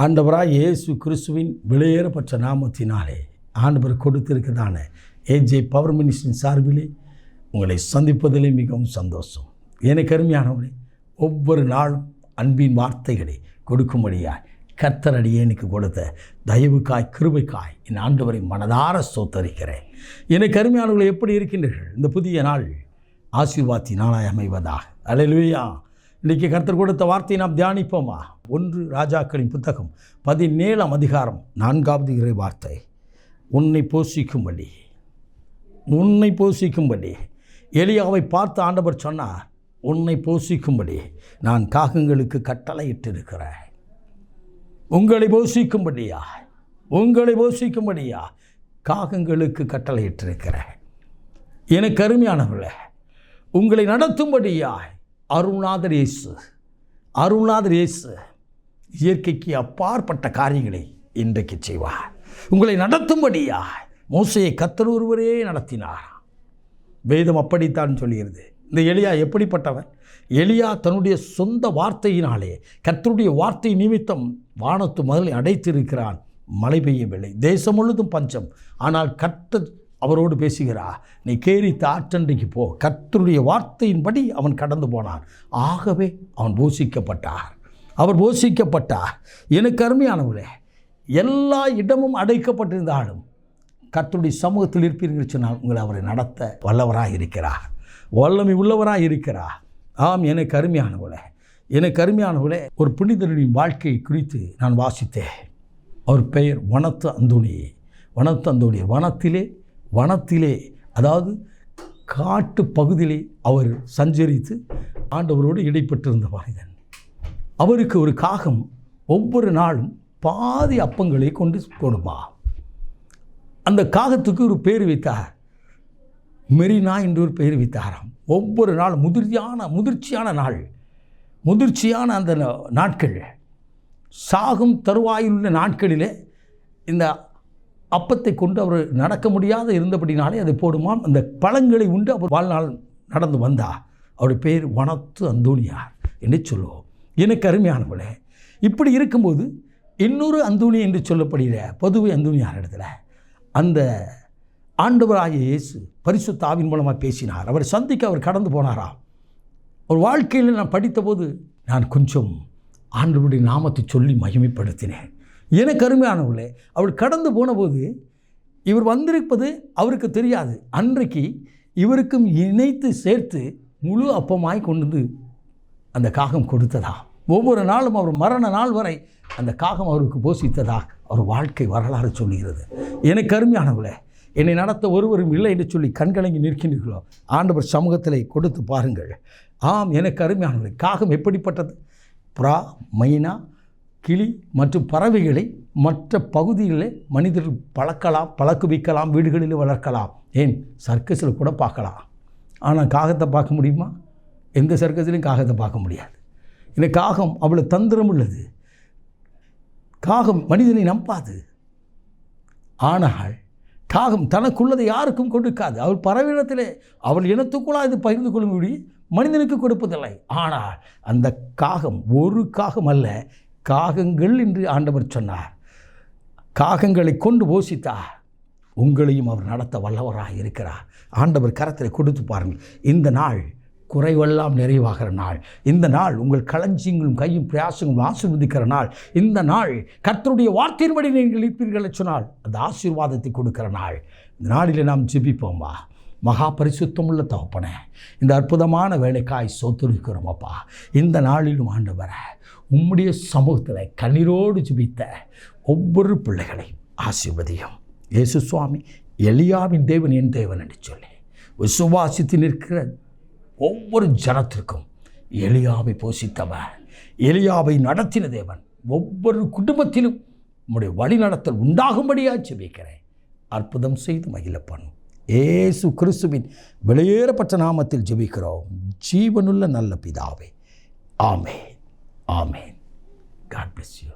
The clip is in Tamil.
ஆண்டவராக இயேசு கிறிஸ்துவின் வெளியேறப்பட்ட நாமத்தினாலே ஆண்டவர் கொடுத்திருக்கிறதான ஏஜே பவர் மினிஸ்டின் சார்பிலே உங்களை சந்திப்பதிலே மிகவும் சந்தோஷம். எனக்கு அருமையானவனே ஒவ்வொரு நாளும் அன்பின் வார்த்தைகளை கொடுக்கும்படியாய் கர்த்தர் அடியேனுக்கு கொடுத்த தயவுக்காய் கிருபைக்காய் என் ஆண்டவரை மனதார சோத்தரிக்கிறேன் எனக்கு அருமையானவர்கள் எப்படி இருக்கின்றீர்கள்? இந்த புதிய நாள் ஆசீர்வாதி நாளாய் அமைவதாக. அலையிலுயா இன்றைக்கி கர்த்தர் கொடுத்த வார்த்தையை நாம் தியானிப்போமா? ஒன்று ராஜாக்களின் புத்தகம் பதினேழாம் அதிகாரம் நான்காவது இறை வார்த்தை. உன்னை போஷிக்கும்படி. உன்னை போஷிக்கும்படி. எலியாவை பார்த்து ஆண்டவர் சொன்னார் உன்னை போஷிக்கும்படி. நான் காகங்களுக்கு கட்டளையிட்டிருக்கிறேன். உங்களை போஷிக்கும்படியா? உங்களை போஷிக்கும்படியா? காகங்களுக்கு கட்டளையிட்டிருக்கிறேன். எனக்கு அருமையானவர்களே உங்களை நடத்தும்படியாய் அருணாதர் இயேசு அருணாதர் இயேசு இயற்கைக்கு அப்பாற்பட்ட காரியங்களை இன்றைக்கு செய்வார். உங்களை நடத்தும்படியா மோசையை கத்தர் ஒருவரே நடத்தினார்? வேதம் அப்படித்தான் சொல்கிறது. இந்த எளியா எப்படிப்பட்டவன்? எளியா தன்னுடைய சொந்த வார்த்தையினாலே கர்த்தருடைய வார்த்தை நிமித்தம் வானத்து முதலை அடைத்திருக்கிறான். மழை பெய்யவில்லை. தேசம் முழுதும் பஞ்சம். ஆனால் கத்த அவரோடு பேசுகிறா நீ கேரித்த ஆற்றண்டைக்கு போ. கர்த்தருடைய வார்த்தையின்படி அவன் கடந்து போனான். ஆகவே அவன் போஷிக்கப்பட்டார். அவர் போஷிக்கப்பட்டார். எனக்கு அருமையானவரே எல்லா இடமும் அடைக்கப்பட்டிருந்தாலும் கர்த்தருடைய சமூகத்தில் இருப்பீர்கள் சொன்னால் உங்களை அவரை நடத்த வல்லவராக இருக்கிறார். வல்லமை உள்ளவராக இருக்கிறார். ஆம் எனக்கு அருமையானவளே எனக்கு அருமையானவளே ஒரு புனிதரின் வாழ்க்கை குறித்து நான் வாசித்தேன். அவர் பெயர் வனத்து அந்தோணி. வனத்து அந்தோணி. வனத்திலே வனத்திலே அதாவது காட்டு பகுதியிலே அவர் சஞ்சரித்து ஆண்டவரோடு இடைப்பட்டிருந்த மனிதன் அவருக்கு ஒரு காகம் ஒவ்வொரு நாளும் பாதி அப்பங்களை கொண்டு கொடுமா அந்த காகத்துக்கு ஒரு பேர் வைத்தார். மெரினா என்று ஒரு பெயர் வைத்தாராம். ஒவ்வொரு நாள் முதிர்ச்சியான முதிர்ச்சியான நாள். முதிர்ச்சியான அந்த நாட்கள். சாகும் தருவாயில் உள்ள நாட்களிலே இந்த அப்பத்தை கொண்டு அவர் நடக்க முடியாத இருந்தபடினாலே அதை போடுமாம். அந்த பழங்களை உண்டு அவர் வாழ்நாள் நடந்து வந்தா. அவருடைய பேர் வனத்து அந்தோணியார் என்று சொல்லுவோம். எனக்கு அருமையானவளே இப்படி இருக்கும்போது இன்னொரு அந்தோணி என்று சொல்லப்படுகிற பொதுவை அந்தோணியார் இடத்துல அந்த ஆண்டவராகிய இயேசு பரிசு தாவின் மூலமாக பேசினார். அவர் சந்திக்க அவர் கடந்து போனாரா? ஒரு வாழ்க்கையில் நான் படித்தபோது நான் கொஞ்சம் ஆண்டவருடைய நாமத்தை சொல்லி மகிமைப்படுத்தினேன். எனக்கு அருமையானவர்களே அவள் கடந்து போனபோது இவர் வந்திருப்பது அவருக்கு தெரியாது. அன்றைக்கு இவருக்கும் இணைத்து சேர்த்து முழு அப்பமாய் கொண்டு வந்து அந்த காகம் கொடுத்ததா? ஒவ்வொரு நாளும் அவர் மரண நாள் வரை அந்த காகம் அவருக்கு போஷித்ததா? அவர் வாழ்க்கை வரலாறு சொல்லுகிறது. எனக்கு அருமையானவளே என்னை நடத்த ஒருவரும் இல்லை என்று சொல்லி கண்கலங்கி நிற்கின்றீர்களோ ஆண்டவர் சமூகத்தில் கொடுத்து பாருங்கள். ஆம் எனக்கு அருமையானவர்களே காகம் எப்படிப்பட்டது? புறா மைனா கிளி மற்றும் பறவைகளை மற்ற பகுதிகளில் மனிதர்கள் பழக்கலாம் பழக்குவிக்கலாம் வீடுகளில் வளர்க்கலாம். ஏன்? சர்க்கஸில் கூட பார்க்கலாம். ஆனால் காகத்தை பார்க்க முடியுமா? எந்த சர்க்கஸ்லையும் காகத்தை பார்க்க முடியாது. இந்த காகம் அவ்வளோ தந்திரம் உள்ளது. காகம் மனிதனை நம்பாது. ஆனால் காகம் தனக்குள்ளதை யாருக்கும் கொடுக்காது. அவள் பறவையினத்திலே அவள் இனத்துக்குள்ளாக இது பகிர்ந்து கொள்ளும்படி மனிதனுக்கு கொடுப்பதில்லை. ஆனால் அந்த காகம் ஒரு காகம் அல்ல காகங்கள் என்று ஆண்டவர் சொன்னார். காகங்களை கொண்டு போஷித்தார். உங்களையும் அவர் நடத்த வல்லவராக இருக்கிறார். ஆண்டவர் கரத்தில் கொடுத்து பாருங்கள். இந்த நாள் குறைவெல்லாம் நிறைவாகிற நாள். இந்த நாள் உங்கள் களஞ்சியங்களும் கையும் பிரயாசங்களும் ஆசீர்வதிக்கிற நாள். இந்த நாள் கர்த்தருடைய வார்த்தையின்படி நீங்கள் இருப்பீர்கள் சொன்னால் அந்த ஆசீர்வாதத்தை கொடுக்கிற நாள். இந்த நாளில் நாம் ஜிபிப்போம்மா மகா பரிசுத்தமுள்ள தகப்பனே இந்த அற்புதமான வேலைக்காய் சோத்துருக்கிறோம் அப்பா. இந்த நாளிலும் ஆண்டவர உம்முடைய சமூகத்தில் கண்ணீரோடு ஜெபித்த ஒவ்வொரு பிள்ளைகளையும் ஆசிர்வதியும். இயேசு சுவாமி எளியாவின் தேவன் என் தேவன் என்று சொல்லி விசுவாசித்து நிற்கிற ஒவ்வொரு ஜனத்திற்கும் எளியாவை போஷித்தவர். எளியாவை நடத்தின தேவன் ஒவ்வொரு குடும்பத்திலும் உம்முடைய வழிநடத்தல் உண்டாகும்படியாக ஜெபிக்கிறேன். அற்புதம் செய்து மகிழப்பண்ணும் ஏசு கிறிஸ்துவின் வெளியேறப்பட்ட நாமத்தில் ஜெபிக்கிறோம். ஜீவனுள்ள நல்ல பிதாவே. ஆமே ஆமேன். God bless you